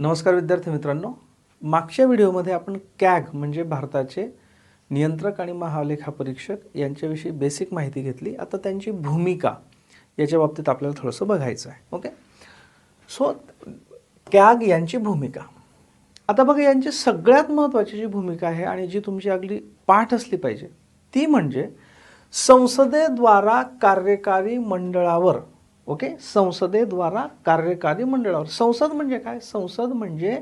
नमस्कार विद्यार्थी मित्रांनो. मागच्या व्हिडिओमध्ये आपण कॅग म्हणजे भारताचे नियंत्रक आणि महालेखा परीक्षक यांच्याविषयी बेसिक माहिती घेतली. आता त्यांची भूमिका याच्या बाबतीत आपल्याला थोडंसं बघायचं आहे ओके सो कॅग यांची भूमिका. आता बघा यांची सगळ्यात महत्त्वाची जी भूमिका आहे आणि जी तुमची अगदी पाठ असली पाहिजे ती म्हणजे संसदेद्वारा कार्यकारी मंडळावर ओके? संसदेद्वारा कार्यकारी मंडळावर. संसद म्हणजे काय? संसद म्हणजे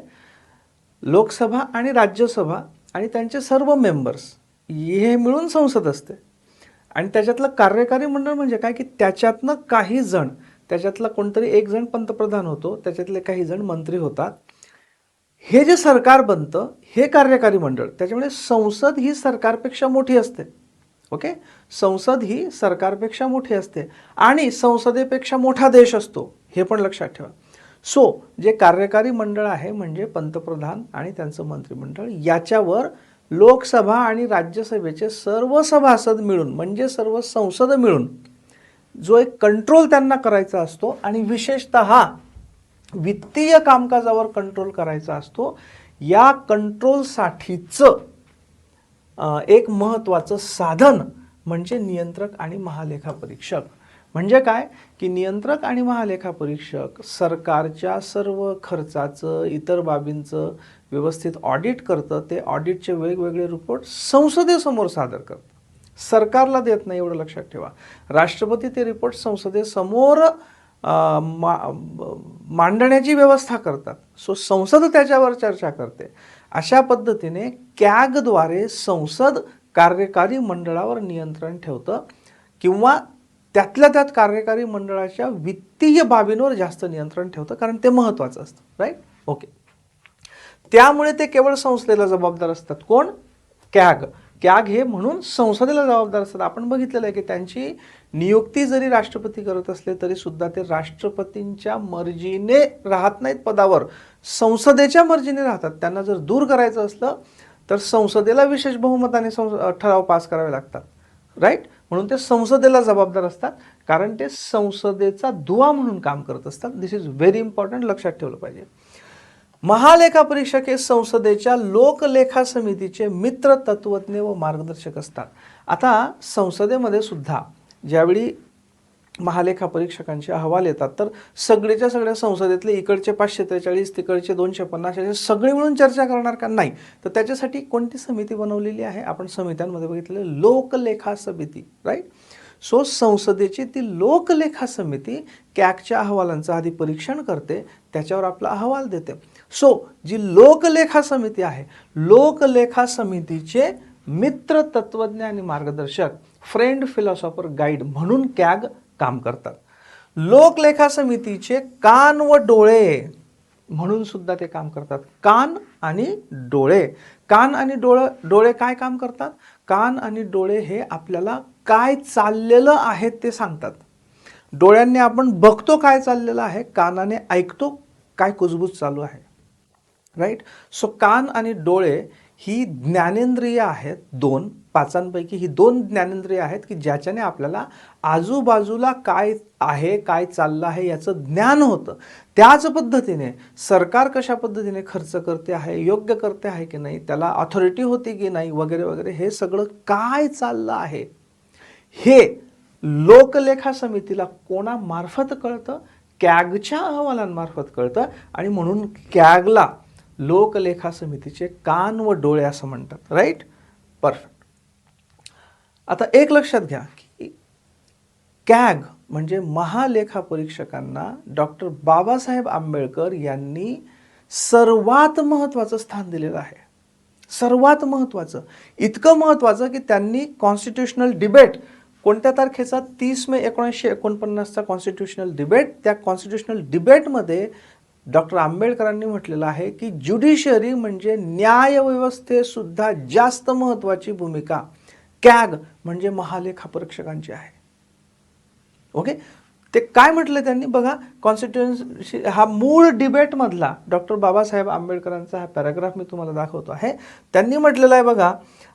लोकसभा आणि राज्यसभा आणि त्यांचे सर्व मेंबर्स हे मिळून संसद असते. आणि त्याच्यातलं कार्यकारी मंडळ म्हणजे काय? की त्याच्यातनं काही जण त्याच्यातला कोणतरी एक जण पंतप्रधान होतो त्याच्यातले काही जण मंत्री होतात. हे जे सरकार बनतं हे कार्यकारी मंडळ. त्याच्यामुळे संसद ही सरकारपेक्षा मोठी असते. ओके? संसद ही सरकारपेक्षा मोठी असते. आणि संसदेपेक्षा मोठा देश असतो हे पण लक्षात ठेवा. सो जे कार्यकारी मंडळ आहे म्हणजे पंतप्रधान आणि त्यांचं मंत्रिमंडळ याच्यावर लोकसभा आणि राज्यसभेचे सर्व सभासद मिळून म्हणजे सर्व संसद मिळून जो एक कंट्रोल त्यांना करायचा असतो आणि विशेषत वित्तीय कामकाजावर कंट्रोल करायचा असतो या कंट्रोलसाठीचं एक महत्त्वाचं साधन म्हणजे नियंत्रक आणि महालेखापरीक्षक. म्हणजे काय? की नियंत्रक आणि महालेखापरीक्षक सरकारच्या सर्व खर्चाचं इतर बाबींचं व्यवस्थित ऑडिट करतं. ते ऑडिटचे वेगवेगळे रिपोर्ट संसदेसमोर सादर करतं. सरकारला देत नाही एवढं लक्षात ठेवा. राष्ट्रपती ते रिपोर्ट संसदेसमोर मा मांडण्याची व्यवस्था करतात. सो संसद त्याच्यावर चर्चा करते. अशा पद्धतीने कॅगद्वारे संसद कार्यकारी मंडळावर नियंत्रण ठेवतं किंवा त्यातल्या त्यात कार्यकारी मंडळाच्या वित्तीय बाबींवर जास्त नियंत्रण ठेवतं कारण ते महत्त्वाचं असतं राईट ओके त्यामुळे ते केवळ संसदेला जबाबदार असतात. कोण? कॅग. कॅग हे म्हणून संसदेला जबाबदार असतात. आपण बघितलेलं आहे की त्यांची नियुक्ती जरी राष्ट्रपती करत असले तरी सुद्धा ते राष्ट्रपतींच्या मर्जीने राहत नाहीत पदावर. संसदेच्या मर्जीने राहतात. त्यांना जर दूर करायचं असलं तर संसदेला विशेष बहुमताने संस ठराव पास करावे लागतात. राईट म्हणून ते संसदेला जबाबदार असतात. कारण ते संसदेचा दुवा म्हणून काम करत असतात. दिस इज व्हेरी इम्पॉर्टंट लक्षात ठेवलं पाहिजे. महालेखा परीक्षक हे संसदेच्या लोकलेखा समितीचे मित्र तत्वज्ञ व मार्गदर्शक असतात. आता संसदेमध्ये सुद्धा ज्यावेळी महालेखा परीक्षकांचे अहवाल येतात. तर सगळेच्या सगळ्या संसदेतले इकडचे पाचशे त्रेचाळीस तिकडचे दोनशे पन्नास असे सगळे मिळून चर्चा करणार का? नाही. तर त्याच्यासाठी कोणती समिती बनवलेली आहे? आपण समित्यांमध्ये बघितलेलं लोकलेखा समिती राईट सो संसदेची ती लोकलेखा समिती कॅगच्या अहवालांचं आधी परीक्षण करते त्याच्यावर आपला अहवाल देते. सो जी लोकलेखा समिती आहे लोकलेखा समितीचे मित्र तत्वज्ञ आणि मार्गदर्शक फ्रेंड फिलॉसॉफर गाईड म्हणून कॅग काम करतात. लोकलेखा समितीचे कान व डोळे म्हणून सुद्धा ते काम करतात. कान आणि डोळे. कान आणि डोळं डोळे काय काम करतात? कान आणि डोळे हे आपल्याला काय चाललेलं आहे ते सांगतात. डोळ्यांनी आपण बघतो काय चाललेलं आहे कानाने ऐकतो काय कुजबूज चालू आहे. राईट सो कान आणि डोळे ही ज्ञानेंद्रिय आहेत दोन पाचांपैकी ही दोन ज्ञानेंद्रिय आहेत की ज्याच्याने आपल्याला आजूबाजूला काय आहे काय चाललं आहे याचं ज्ञान होतं. त्याच पद्धतीने सरकार कशा पद्धतीने खर्च करते आहे योग्य करते आहे की नाही त्याला ऑथॉरिटी होती की नाही वगैरे वगैरे हे सगळं काय चाललं आहे? हे लोकलेखा समितीला कोणामार्फत कळतं? कॅगच्या अहवालांमार्फत कळतं आणि म्हणून कॅगला लोकलेखा समितीचे कान व डोळे असं म्हणतात राईट परफेक्ट आता एक लक्षात घ्या की कॅग म्हणजे महालेखा परीक्षकांना डॉक्टर बाबासाहेब आंबेडकर यांनी सर्वात महत्त्वाचं स्थान दिलेलं आहे. सर्वात महत्त्वाचं. इतकं महत्त्वाचं की त्यांनी कॉन्स्टिट्युशनल डिबेट कोणत्या तारखेचा? तीस मे एकोणीसशे एकोणपन्नासचा कॉन्स्टिट्युशनल डिबेट त्या कॉन्स्टिट्युशनल डिबेटमध्ये डॉक्टर आंबेडकरांनी म्हटलेलं आहे की ज्युडिशियरी म्हणजे न्यायव्यवस्थेसुद्धा जास्त महत्त्वाची भूमिका. कॅग म्हणजे महालेखा परीक्षकांची आहे. ओके? ते काय म्हटलं त्यांनी? बघा कॉन्स्टिट्युएन्सी हा मूळ डिबेटमधला डॉक्टर बाबासाहेब आंबेडकरांचा हा पॅराग्राफ मी तुम्हाला दाखवतो आहे. त्यांनी म्हटलेलं आहे बघा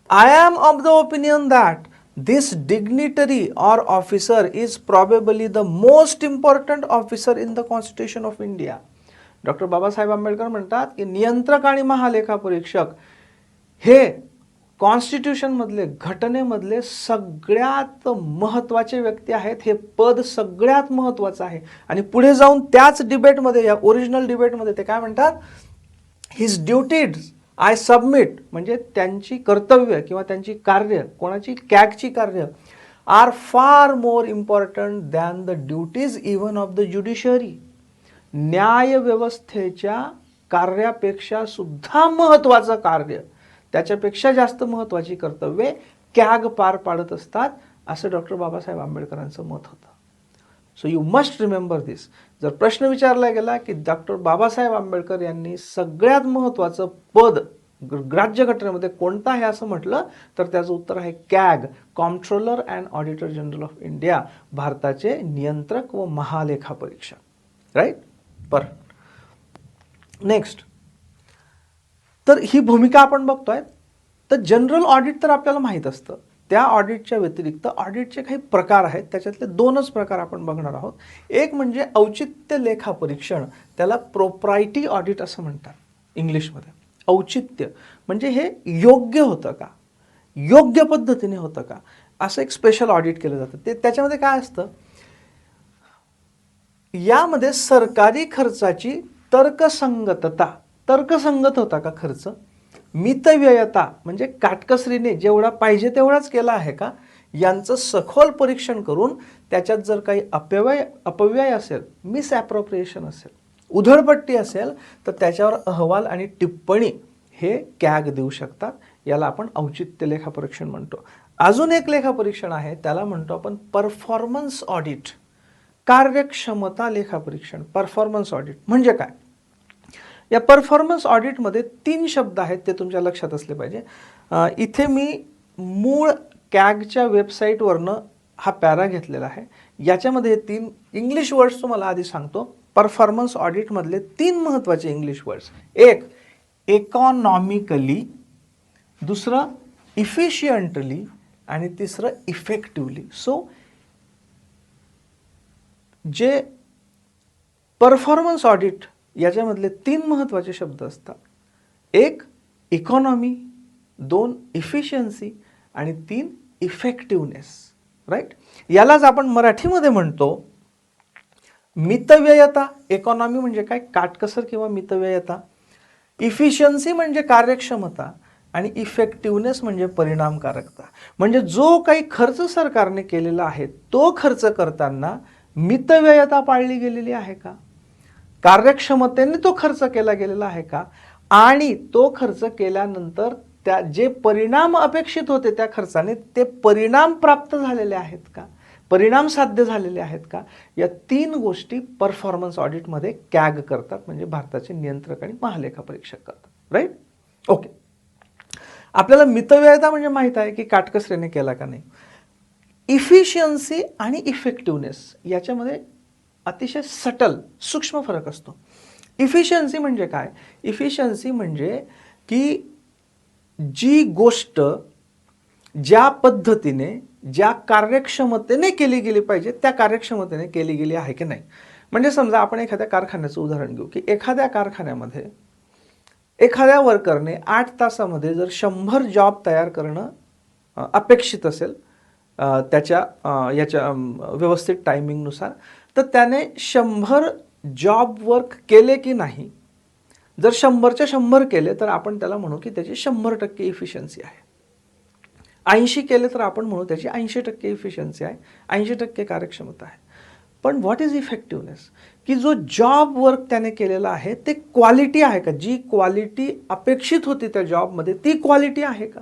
I am of the opinion that this dignitary or officer is probably the most important officer in the constitution of India doctor Babasaheb Ambedkar म्हणतात की नियंत्रक आणि महालेखापरीक्षक हे कॉन्स्टिट्यूशनमधले घटनेमधले सगळ्यात महत्त्वाचे व्यक्ती आहेत हे पद सगळ्यात महत्त्वाचं आहे. आणि पुढे जाऊन त्याच डिबेटमध्ये या ओरिजिनल डिबेटमध्ये ते काय म्हणतात? हिज ड्युटीज आय सबमिट म्हणजे त्यांची कर्तव्य किंवा त्यांची कार्य कोणाची कॅगची कार्य are far more important than the duties even of the judiciary न्यायव्यवस्थेच्या कार्यापेक्षा सुद्धा महत्त्वाचं कार्य. त्याच्यापेक्षा जास्त महत्त्वाची कर्तव्ये कॅग पार पाडत असतात असं डॉक्टर बाबासाहेब आंबेडकरांचं मत होतं. So you must remember this जर प्रश्न विचारला गेला की डॉक्टर बाबासाहेब आंबेडकर यांनी सगळ्यात महत्त्वाचं पद राज्यघटनेमध्ये घटनेमध्ये कोणतं आहे असं म्हटलं तर त्याचं उत्तर आहे CAG comptroller and auditor general of India भारताचे नियंत्रक व महालेखा परीक्षक राईट पर. नेक्स्ट तर ही भूमिका आपण बघतोय. तर जनरल ऑडिट तर आपल्याला माहीत असतं. त्या ऑडिटच्या व्यतिरिक्त ऑडिटचे काही प्रकार आहेत. त्याच्यातले दोनच प्रकार आपण बघणार आहोत. एक म्हणजे औचित्य लेखा परीक्षण. त्याला प्रोप्रायटी ऑडिट असं म्हणतात इंग्लिशमध्ये. औचित्य. म्हणजे हे योग्य होतं का? योग्य पद्धतीने होतं का? असं एक स्पेशल ऑडिट केलं जातं. ते त्याच्यामध्ये काय असतं? यामध्ये सरकारी खर्चाची तर्कसंगतता. तर्कसंगत होता का खर्च? मितव्ययता म्हणजे काटकसरीने जेवढा पाहिजे तेवढाच केला आहे का? यांचं सखोल परीक्षण करून त्याच्यात जर काही अपव्यय अपव्यय असेल मिसॲप्रोप्रिएशन असेल उधळपट्टी असेल तर त्याच्यावर अहवाल आणि टिप्पणी हे कॅग देऊ शकतात. याला आपण औचित्य लेखापरीक्षण म्हणतो. अजून एक लेखापरीक्षण आहे त्याला म्हणतो आपण परफॉर्मन्स ऑडिट कार्यक्षमता लेखापरीक्षण परफॉर्मन्स ऑडिट म्हणजे काय? या परफॉर्मन्स ऑडिटमध्ये तीन शब्द आहेत ते तुमच्या लक्षात असले पाहिजे. इथे मी मूळ कॅगच्या वेबसाईटवरनं हा पॅरा घेतलेला आहे. याच्यामध्ये हे तीन इंग्लिश वर्ड्स तुम्हाला आधी सांगतो. परफॉर्मन्स ऑडिटमधले तीन महत्त्वाचे इंग्लिश वर्ड्स एक इकॉनॉमिकली दुसरं इफिशियंटली आणि तिसरं इफेक्टिवली सो जे परफॉर्मन्स ऑडिट याच्यामधले तीन महत्त्वाचे शब्द असतात. एक इकॉनॉमी दोन इफिशियन्सी आणि तीन इफेक्टिवनेस राईट यालाच आपण मराठीमध्ये म्हणतो मितव्ययता. इकॉनॉमी म्हणजे काय? काटकसर किंवा मितव्ययता. इफिशियन्सी म्हणजे कार्यक्षमता आणि इफेक्टिवनेस म्हणजे परिणामकारकता. म्हणजे जो काही खर्च सरकारने केलेला आहे तो खर्च करताना मितव्ययता पाळली गेलेली आहे का? कार्यक्षमतेने तो खर्च केला गेलेला आहे का? आणि तो खर्च केल्यानंतर त्या जे परिणाम अपेक्षित होते त्या खर्चाने ते परिणाम प्राप्त झालेले आहेत का? परिणाम साध्य झालेले आहेत का? या तीन गोष्टी परफॉर्मन्स ऑडिटमध्ये कॅग करतात म्हणजे भारताचे नियंत्रक आणि महालेखा परीक्षक करतात. राईट ओके आपल्याला मितव्ययता म्हणजे माहीत आहे की काटकसरीने केला का नाही? इफिशियन्सी आणि इफेक्टिवनेस याच्यामध्ये अतिशय सटल सूक्ष्म फरक असतो. इफिशियन्सी म्हणजे काय? इफिशियन्सी म्हणजे की जी गोष्ट ज्या पद्धतीने ज्या कार्यक्षमतेने केली गेली पाहिजे त्या कार्यक्षमतेने केली गेली आहे की नाही? म्हणजे समजा आपण एखाद्या कारखान्याचं उदाहरण घेऊ की एखाद्या कारखान्यामध्ये एखाद्या वर्करने आठ तासामध्ये जर शंभर जॉब तयार करणं अपेक्षित असेल त्याच्या याच्या व्यवस्थित टायमिंगनुसार तर त्याने शंभर जॉब वर्क केले की नाही? जर शंभरच्या शंभर केले तर आपण त्याला म्हणू की त्याची शंभर टक्के इफिशियन्सी आहे. ऐंशी केले तर आपण म्हणू त्याची ऐंशी टक्के इफिशियन्सी आहे ऐंशी टक्के कार्यक्षमता आहे. पण व्हॉट इज इफेक्टिवनेस की जो जॉब वर्क त्याने केलेला आहे ते क्वालिटी आहे का? जी क्वालिटी अपेक्षित होती त्या जॉबमध्ये ती क्वालिटी आहे का?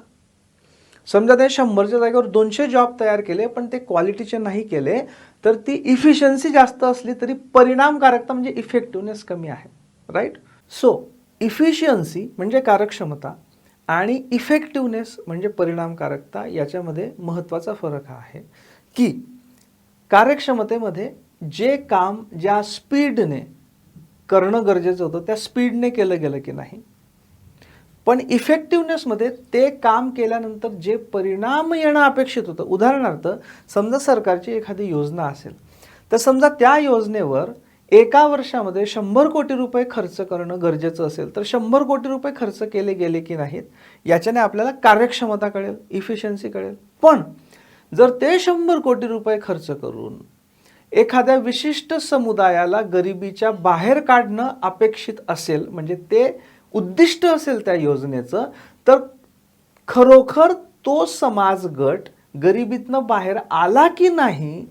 समजा त्या शंभरच्या जागेवर दोनशे जॉब तयार केले पण ते क्वालिटीचे नाही केले तर ती इफिशियन्सी जास्त असली तरी परिणामकारकता म्हणजे इफेक्टिवनेस कमी आहे राईट सो इफिशियन्सी म्हणजे कार्यक्षमता आणि इफेक्टिवनेस म्हणजे परिणामकारकता याच्यामध्ये महत्त्वाचा फरक हा आहे की कार्यक्षमतेमध्ये जे काम ज्या स्पीडने करणं गरजेचं होतं त्या स्पीडने केलं गेलं की नाही. पण इफेक्टिवनेसमध्ये ते काम केल्यानंतर जे परिणाम येणं अपेक्षित होतं उदाहरणार्थ समजा सरकारची एखादी योजना असेल तर समजा त्या योजनेवर एका वर्षामध्ये शंभर कोटी रुपये खर्च करणं गरजेचं असेल तर शंभर कोटी रुपये खर्च केले गेले की नाहीत याच्याने आपल्याला कार्यक्षमता कळेल इफिशियन्सी कळेल. पण जर ते शंभर कोटी रुपये खर्च करून एखाद्या विशिष्ट समुदायाला गरिबीच्या बाहेर काढणं अपेक्षित असेल म्हणजे ते उद्दिष्ट असेल त्या योजनेचं तर खरोखर तो समाज गट गरिबीतनं बाहेर आला की नाही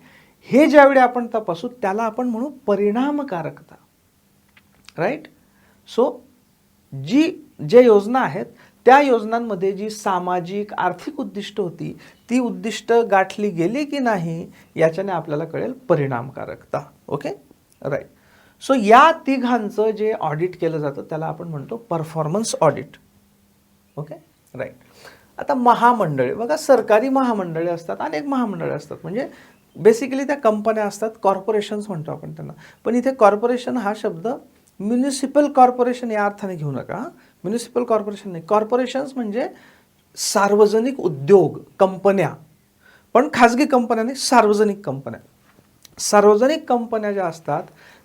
हे ज्यावेळी आपण तपासू त्याला आपण म्हणू परिणामकारकता. राईट सो जी जे योजना आहेत त्या योजनांमध्ये जी सामाजिक आर्थिक उद्दिष्ट होती ती उद्दिष्ट गाठली गेली की नाही याच्याने आपल्याला कळेल परिणामकारकता. ओके राईट सो या तिघांचं जे ऑडिट केलं जातं त्याला आपण म्हणतो परफॉर्मन्स ऑडिट ओके राईट आता महामंडळे बघा सरकारी महामंडळे असतात अनेक महामंडळे असतात. म्हणजे बेसिकली त्या कंपन्या असतात कॉर्पोरेशन्स म्हणतो आपण त्यांना. पण इथे कॉर्पोरेशन हा शब्द म्युनिसिपल कॉर्पोरेशन या अर्थाने घेऊ नका म्युनिसिपल कॉर्पोरेशन नाही. कॉर्पोरेशन्स म्हणजे सार्वजनिक उद्योग कंपन्या. पण खाजगी कंपन्या नाही सार्वजनिक कंपन्या. सार्वजनिक कंपन्या ज्या असतात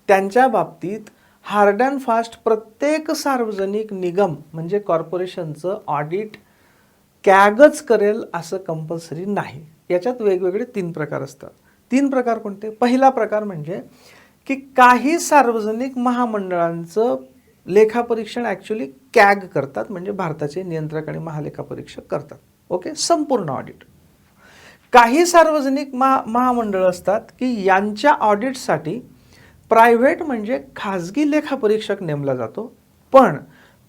त्यांच्या बाबतीत हार्ड अँड फास्ट प्रत्येक सार्वजनिक निगम म्हणजे कॉर्पोरेशनचं ऑडिट कॅगच करेल असं कंपल्सरी नाही. याच्यात वेगवेगळे तीन प्रकार असतात. तीन प्रकार कोणते? पहिला प्रकार म्हणजे की काही सार्वजनिक महामंडळांचं लेखापरीक्षण ॲक्च्युली कॅग करतात म्हणजे भारताचे नियंत्रक आणि महालेखापरीक्षक करतात. ओके संपूर्ण ऑडिट काही सार्वजनिक महा महामंडळ असतात की यांच्या ऑडिटसाठी प्रायव्हेट म्हणजे खाजगी लेखापरीक्षक नेमला जातो पण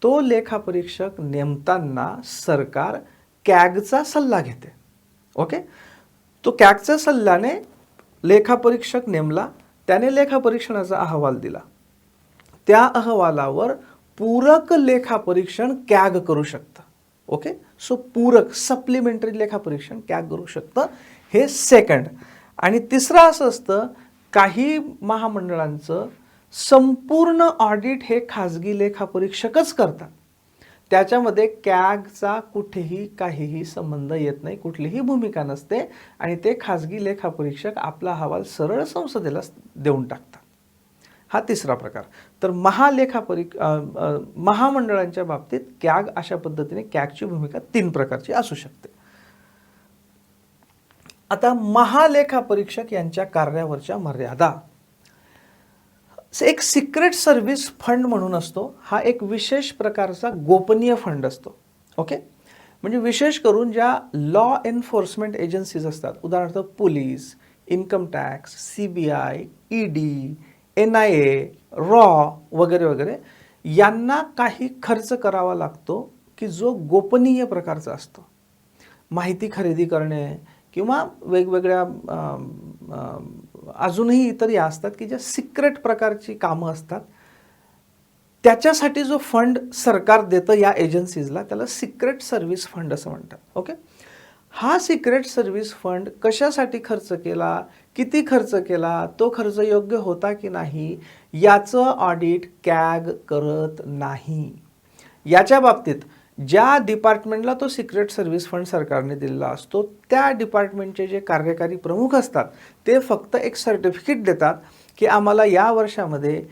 तो लेखापरीक्षक नेमताना सरकार कॅगचा सल्ला घेते. ओके? तो कॅगच्या सल्ल्याने लेखापरीक्षक नेमला त्याने लेखापरीक्षणाचा अहवाल दिला. त्या अहवालावर पूरक लेखापरीक्षण कॅग करू शकतं. ओके? सो पूरक सप्लिमेंटरी लेखापरीक्षण कॅग करू शकतं. हे सेकंड. आणि तिसरं असं असतं काही महामंडळांचं संपूर्ण ऑडिट हे खाजगी लेखापरीक्षकच करतात. त्याच्यामध्ये कॅगचा कुठेही काहीही संबंध येत नाही कुठलीही भूमिका नसते आणि ते खाजगी लेखापरीक्षक आपला अहवाल सरळ संसदेला देऊन टाकतात. हा तिसरा प्रकार. तर महालेखापरी महामंडळांच्या बाबतीत कॅग अशा पद्धतीने कॅगची भूमिका तीन प्रकारची असू शकते. आता महालेखापरीक्षक यांच्या कार्यावरच्या मर्यादा. एक सिक्रेट सर्व्हिस फंड म्हणून असतो हा एक विशेष प्रकारचा गोपनीय फंड असतो. ओके म्हणजे विशेष करून ज्या लॉ एन्फोर्समेंट एजन्सीज असतात उदाहरणार्थ police income tax C B I E D N I A raw वगैरे वगैरे यांना काही खर्च करावा लागतो की जो गोपनीय प्रकारचा असतो. माहिती खरेदी करणे किंवा वेगवेगळ्या अजूनही इतर या असतात की ज्या सिक्रेट प्रकारची कामं असतात. त्याच्यासाठी जो फंड सरकार देतं या एजन्सीजला त्याला सिक्रेट सर्व्हिस फंड असं म्हणतात. ओके हा सिक्रेट सर्व्हिस फंड कशासाठी खर्च केला किती खर्च केला तो खर्च योग्य होता की नाही याचं ऑडिट कॅग करत नाही. याच्या बाबतीत ज्या डिपार्टमेंटला तो सिक्रेट सर्व्हिस फंड सरकारने दिलेला असतो त्या डिपार्टमेंटचे जे कार्यकारी प्रमुख असतात ते फक्त एक सर्टिफिकेट देतात की आम्हाला या वर्षामध्ये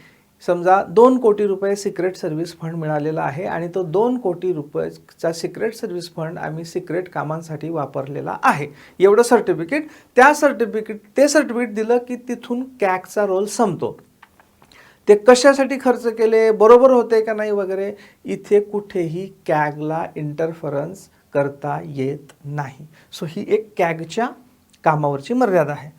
समजा दोन कोटी रुपये सिक्रेट सर्व्हिस फंड मिळालेला आहे आणि तो दोन कोटी रुपयेचा सिक्रेट सर्व्हिस फंड आम्ही सिक्रेट कामांसाठी वापरलेला आहे. एवढं सर्टिफिकेट त्या सर्टिफिकेट ते सर्टिफिकेट दिलं की तिथून कॅकचा रोल संपतो. ते कशासाठी खर्च केले? बरोबर होते का नाही वगैरे? इथे कुठेही कॅगला इंटरफरन्स करता येत नाही. सो ही एक कॅगच्या कामावरची मर्यादा आहे.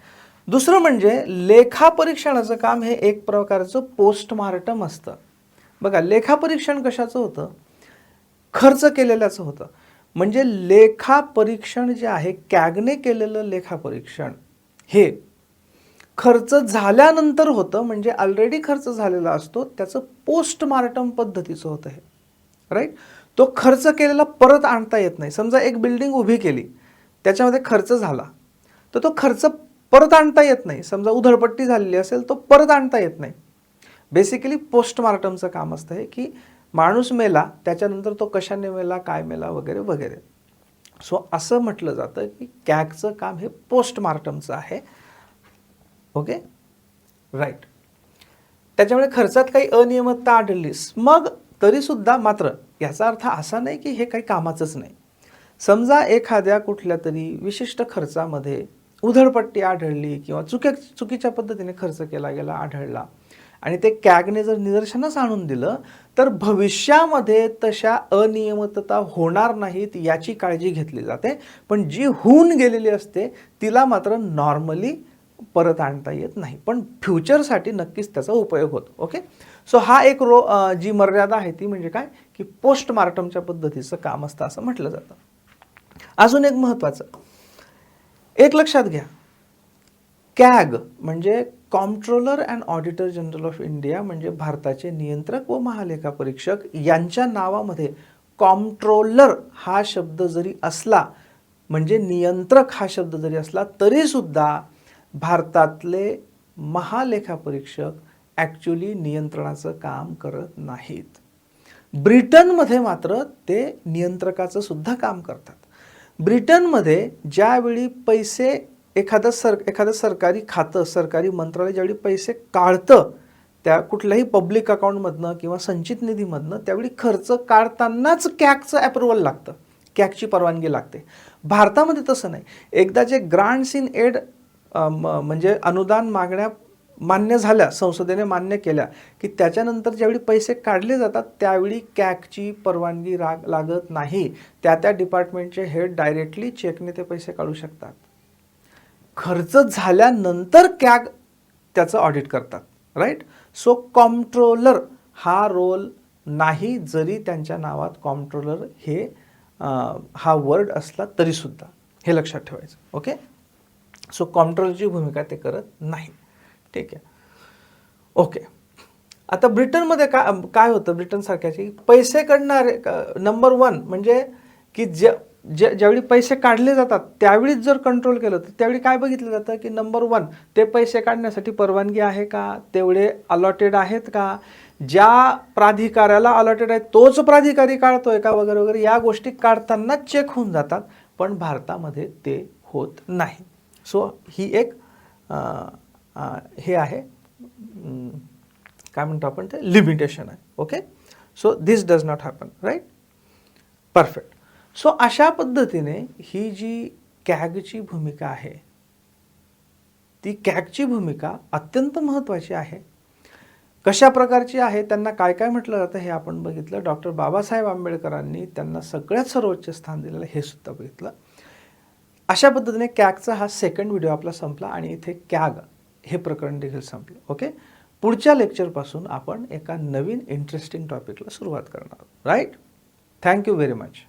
दुसरं म्हणजे लेखापरीक्षणाचं काम हे एक प्रकारचं पोस्टमार्टम असतं. बघा लेखापरीक्षण कशाचं होतं? खर्च केलेल्याचं होतं. म्हणजे लेखापरीक्षण जे आहे कॅगने केलेलं लेखापरीक्षण हे खर्च झाल्यानंतर होतं म्हणजे ऑलरेडी खर्च झालेला असतो त्याचं पोस्टमार्टम पद्धतीचं होतं हे. राईट तो खर्च केलेला परत आणता येत नाही. समजा एक बिल्डिंग उभी केली त्याच्यामध्ये खर्च झाला तर तो खर्च परत आणता येत नाही. समजा उधळपट्टी झालेली असेल तो परत आणता येत नाही. बेसिकली पोस्टमार्टमचं काम असतं हे की माणूस मेला त्याच्यानंतर तो कशाने मेला काय मेला वगैरे वगैरे. सो असं म्हटलं जातं की कॅगचं काम हे पोस्टमार्टमचं आहे. ओके? राईट त्याच्यामुळे खर्चात काही अनियमितता आढळलीस. मग तरीसुद्धा मात्र याचा अर्थ असा नाही की हे काही कामाचंच नाही. समजा एखाद्या कुठल्या तरी विशिष्ट खर्चामध्ये उधळपट्टी आढळली किंवा चुके चुकीच्या पद्धतीने खर्च केला गेला आढळला आणि ते कॅगने जर निदर्शनास आणून दिलं तर भविष्यामध्ये तशा अनियमितता होणार नाहीत याची काळजी घेतली जाते. पण जी होऊन गेलेली असते तिला मात्र नॉर्मली परत आणता येत नाही. पण फ्युचरसाठी नक्कीच त्याचा उपयोग होतो. ओके? सो हा एक रो जी मर्यादा आहे ती म्हणजे काय? की पोस्टमार्टमच्या पद्धतीचं काम असतं असं म्हटलं जातं. अजून एक महत्त्वाचं. एक लक्षात घ्या. कॅग म्हणजे comptroller and auditor general of India म्हणजे भारताचे नियंत्रक व महालेखा परीक्षक यांच्या नावामध्ये कॉम्प्ट्रोलर हा शब्द जरी असला म्हणजे नियंत्रक हा शब्द जरी असला तरीसुद्धा भारतातले महालेखापरीक्षक ॲक्च्युली नियंत्रणाचं काम करत नाहीत. ब्रिटनमध्ये मात्र ते नियंत्रकाचं सुद्धा काम करतात. ब्रिटनमध्ये ज्यावेळी पैसे एखादं सर एखादं सरकारी खातं सरकारी मंत्रालय ज्यावेळी पैसे काढतं त्या कुठल्याही पब्लिक अकाउंटमधनं किंवा संचित निधीमधनं त्यावेळी खर्च काढतानाच कॅकचं अप्रुव्हल लागतं. कॅकची परवानगी लागते. भारतामध्ये तसं नाही. एकदा जे ग्रांट्स इन एड म्हणजे अनुदान मागण्या मान्य झाल्या संसदेने मान्य केल्या की त्याच्यानंतर ज्यावेळी पैसे काढले जातात त्यावेळी कॅकची परवानगी राग लागत नाही. त्या त्या डिपार्टमेंटचे हेड डायरेक्टली चेकने ते पैसे काढू शकतात. खर्च झाल्यानंतर कॅग त्याचं ऑडिट करतात राईट सो कॉम्ट्रोलर हा रोल नाही जरी त्यांच्या नावात कॉम्ट्रोलर हे आ, हा वर्ड असला तरीसुद्धा. हे लक्षात ठेवायचं ओके सो कॉम्प्ट्रोलरची भूमिका ते करत नाही ठीक आहे. ओके आता ब्रिटनमध्ये काय काय होतं? ब्रिटनसारख्याची पैसे काढणारे नंबर वन म्हणजे की ज्या ज्या ज्यावेळी पैसे काढले जातात त्यावेळीच जर कंट्रोल केलं तर त्यावेळी काय बघितलं जातं? की नंबर वन ते पैसे काढण्यासाठी परवानगी आहे का? तेवढे अलॉटेड आहेत का? ज्या प्राधिकाऱ्याला अलॉटेड आहे तोच प्राधिकारी काढतोय का? वगैरे वगैरे या गोष्टी काढताना चेक होऊन जातात पण भारतामध्ये ते होत नाही. सो ही एक हे आहे काय म्हणतो आपण ते? लिमिटेशन आहे. Okay so this does not happen right perfect so अशा पद्धतीने ही जी कॅगची भूमिका आहे ती कॅगची भूमिका अत्यंत महत्त्वाची आहे. कशा प्रकारची आहे? त्यांना काय काय म्हटलं जातं हे आपण बघितलं. डॉक्टर बाबासाहेब आंबेडकरांनी त्यांना सगळ्यात सर्वोच्च स्थान दिलेलं हे सुद्धा बघितलं. अशा पद्धतीने कॅगचा हा सेकंड व्हिडिओ आपला संपला आणि इथे कॅग हे प्रकरण देखील संपलं ओके पुढच्या लेक्चरपासून आपण एका नवीन इंटरेस्टिंग टॉपिकला सुरुवात करणार राईट थँक्यू व्हेरी मच